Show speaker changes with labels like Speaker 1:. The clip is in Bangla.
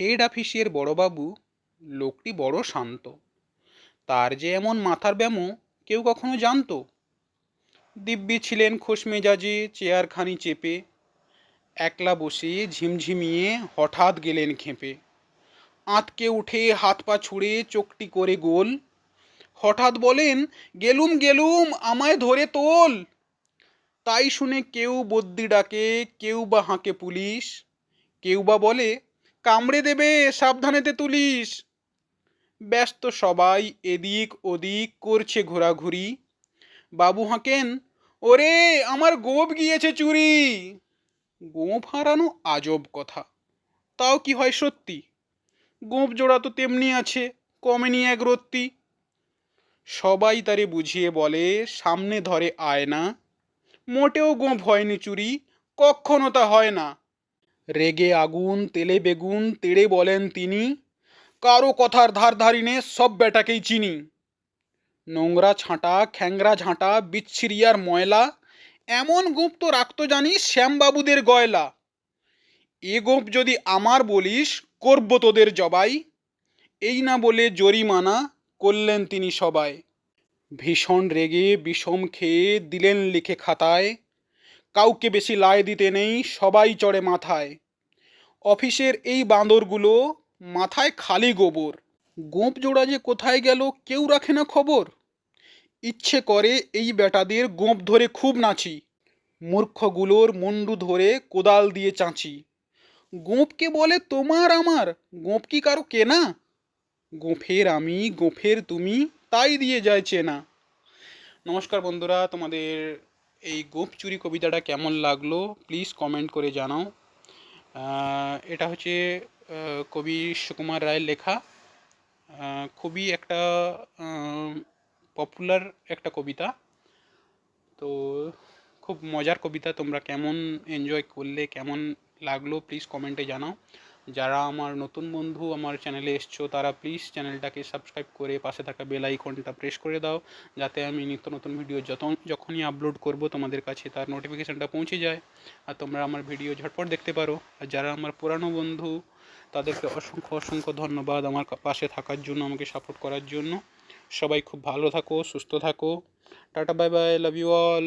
Speaker 1: হেড অফিসের বড়বাবু, লোকটি বড় শান্ত। তার যে এমন মাথার ব্যামো কেউ কখনো জানতো? দিব্যি ছিলেন খোশ মেজাজে চেয়ারখানি চেপে। একলা বসে ঝিমঝিমিয়ে হঠাৎ গেলেন খেপে। আঁতকে উঠে হাত পা ছুঁড়ে চোখটি করে গোল। হঠাৎ বলেন, গেলুম গেলুম, আমায় ধরে তোল। তাই শুনে কেউ বদ্যি ডাকে, কেউ বা হাঁকে পুলিশ, কেউ বা বলে কামড়ে দেবে, সাবধানেতে তুলিস। ব্যস্ত সবাই এদিক ওদিক করছে ঘোরাঘুরি। বাবু হাঁকেন, ওরে, আমার গোপ গিয়েছে চুরি। গোপ হারানো আজব কথা। তাও কি হয় সত্যি? গোপ জোড়া তো তেমনি আছে কমেনি এক রত্তি। সবাই তারে বুঝিয়ে বলে, সামনে ধরে আয়না। মোটেও গোপ হয়নি চুরি কখনো তা হয় না। রেগে আগুন, তেলে বেগুন, তেড়ে বলেন তিনি, কারও কথার ধার ধারিনে সব বেটাকেই চিনি। নোংরা ছাঁটা, খ্যাংরা ঝাঁটা, বিচ্ছিরিয়ার ময়লা, এমন গোপ তো রাখতো জানি শ্যামবাবুদের গয়লা। এ গোপ যদি আমার বলিস, করব তোদের জবাই। এই না বলে জরিমানা করলেন তিনি সবাই। ভীষণ রেগে, বিষম খেয়ে দিলেন লিখে খাতায় কাউকে বেশি লায় দিতে নেই, সবাই চড়ে মাথায়। অফিসের এই বাঁদরগুলো মাথায় খালি গোবর। গোপ জোড়া যে কোথায় গেল কেউ রাখে না খবর। ইচ্ছে করে এই বেটাদের গোপ ধরে খুব নাচি। মূর্খগুলোর মুন্ডু ধরে কোদাল দিয়ে চাঁচি। গোঁপকে বলে, তোমার আমার, গোঁপ কি কারও কেনা? গোঁফের আমি গোঁফের তুমি, তাই দিয়ে যায় চেনা। নমস্কার বন্ধুরা, তোমাদের এই গোঁফ চুরি কবিতাটা কেমন লাগল প্লিজ কমেন্ট করে জানাও। এটা হচ্ছে কবি সুকুমার রায়ের লেখা। খুবই একটা পপুলার একটা কবিতা। তো খুব মজার কবিতা, তোমরা কেমন এনজয় করলে, কেমন লাগল প্লিজ কমেন্টে জানাও। যারা আমার নতুন বন্ধু আমার চ্যানেলে এসছো, তারা প্লিজ চ্যানেলটাকে সাবস্ক্রাইব করে পাশে থাকা বেল আইকনটা প্রেস করে দাও, যাতে আমি নিত্য নতুন ভিডিও যত যখনই আপলোড করব তোমাদের কাছে তার নোটিফিকেশানটা পৌঁছে যায়। আর তোমরা আমার ভিডিও ঝটপট দেখতে পারো। আর যারা আমার পুরানো বন্ধু, তাদেরকে অসংখ্য অসংখ্য ধন্যবাদ আমার পাশে থাকার জন্য, আমাকে সাপোর্ট করার জন্য। সবাই খুব ভালো থাকো, সুস্থ থাকো। Tata bye bye love you all